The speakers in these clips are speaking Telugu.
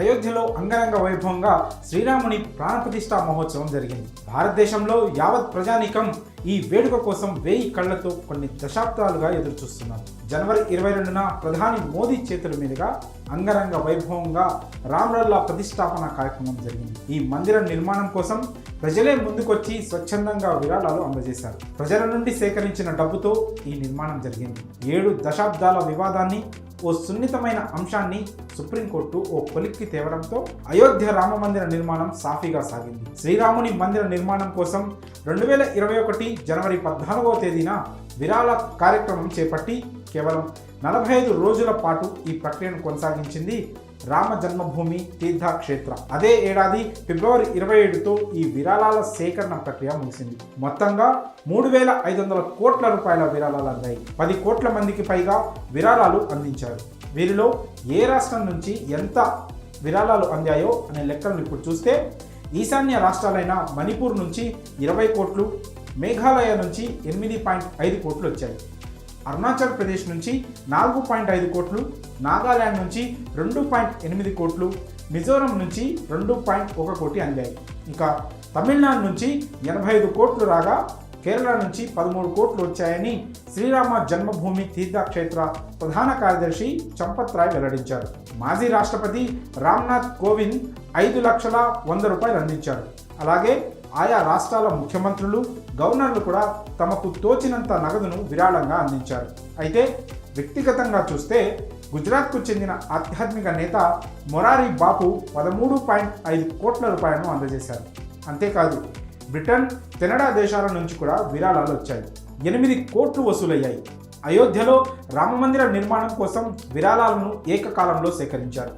అయోధ్యలో అంగరంగ వైభవంగా శ్రీరాముని ప్రాణప్రతిష్ఠా మహోత్సవం జరిగింది. భారతదేశంలో యావత్ ప్రజానీకం ఈ వేడుక కోసం వేయి కళ్ళతో కొన్ని దశాబ్దాలుగా ఎదురుచూస్తున్నారు. జనవరి ఇరవై రెండున ప్రధాని మోదీ చేతుల మీదుగా అంగరంగ వైభవంగా రామ్లల్లా ప్రతిష్టాపన కార్యక్రమం జరిగింది. ఈ మందిర నిర్మాణం కోసం ప్రజలే ముందుకొచ్చి స్వచ్ఛందంగా విరాళాలు అందజేశారు. ప్రజల నుండి సేకరించిన డబ్బుతో ఈ నిర్మాణం జరిగింది. ఏడు దశాబ్దాల వివాదాన్ని ఓ సున్నితమైన అంశాన్ని సుప్రీంకోర్టు ఓ కొలిక్కి తేవడంతో అయోధ్య రామ మందిర నిర్మాణం సాఫీగా సాగింది. శ్రీరాముని మందిర నిర్మాణం కోసం రెండు వేల ఇరవై ఒకటి జనవరి పద్నాలుగవ తేదీన విరాళ కార్యక్రమం చేపట్టి కేవలం నలభై ఐదు రోజుల పాటు ఈ ప్రక్రియను కొనసాగించింది రామ జన్మభూమి తీర్థక్షేత్ర. అదే ఏడాది ఫిబ్రవరి ఇరవై ఏడుతో ఈ విరాళాల సేకరణ ప్రక్రియ ముగిసింది. మొత్తంగా మూడు వేల ఐదు వందల కోట్ల రూపాయల విరాళాలు అందాయి. పది కోట్ల మందికి పైగా విరాళాలు అందించారు. వీరిలో ఏ రాష్ట్రం నుంచి ఎంత విరాళాలు అందాయో అనే లెక్కలను ఇప్పుడు చూస్తే ఈశాన్య రాష్ట్రాలైన మణిపూర్ నుంచి ఇరవై కోట్లు మేఘాలయ నుంచి ఎనిమిది పాయింట్ ఐదు కోట్లు వచ్చాయి. అరుణాచల్ ప్రదేశ్ నుంచి నాలుగు పాయింట్ ఐదు కోట్లు నాగాల్యాండ్ నుంచి రెండు పాయింట్ ఎనిమిది కోట్లు మిజోరం నుంచి రెండు పాయింట్ ఒక కోటి అందాయి. ఇంకా తమిళనాడు నుంచి ఎనభై ఐదు కోట్లు రాగా కేరళ నుంచి పదమూడు కోట్లు వచ్చాయని శ్రీరామ జన్మభూమి తీర్థక్షేత్ర ప్రధాన కార్యదర్శి చంపత్ రాయ్ వెల్లడించారు. మాజీ రాష్ట్రపతి రామ్నాథ్ కోవింద్ ఐదు లక్షల వంద రూపాయలు అందించారు. అలాగే ఆయా రాష్ట్రాల ముఖ్యమంత్రులు గవర్నర్లు కూడా తమకు తోచినంత నగదును విరాళంగా అందించారు. అయితే వ్యక్తిగతంగా చూస్తే గుజరాత్కు చెందిన ఆధ్యాత్మిక నేత మొరారి బాపు పదమూడు పాయింట్ ఐదు కోట్ల రూపాయలను అందజేశారు. అంతేకాదు బ్రిటన్ కెనడా దేశాల నుంచి కూడా విరాళాలు వచ్చాయి. ఎనిమిది కోట్లు వసూలయ్యాయి. అయోధ్యలో రామమందిర నిర్మాణం కోసం విరాళాలను ఏకకాలంలో సేకరించారు.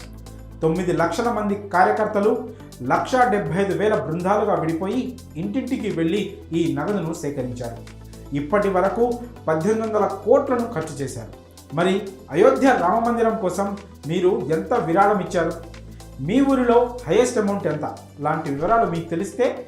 తొమ్మిది లక్షల మంది కార్యకర్తలు లక్ష డెబ్బై ఐదు వేల బృందాలుగా విడిపోయి ఇంటింటికి వెళ్ళి ఈ నగదును సేకరించారు. ఇప్పటి వరకు పద్దెనిమిది వందల కోట్లను ఖర్చు చేశారు. మరి అయోధ్య రామ మందిరం కోసం మీరు ఎంత విరాళం ఇచ్చారు? మీ ఊరిలో హైయెస్ట్ అమౌంట్ ఎంత? లాంటి వివరాలు మీకు తెలిస్తే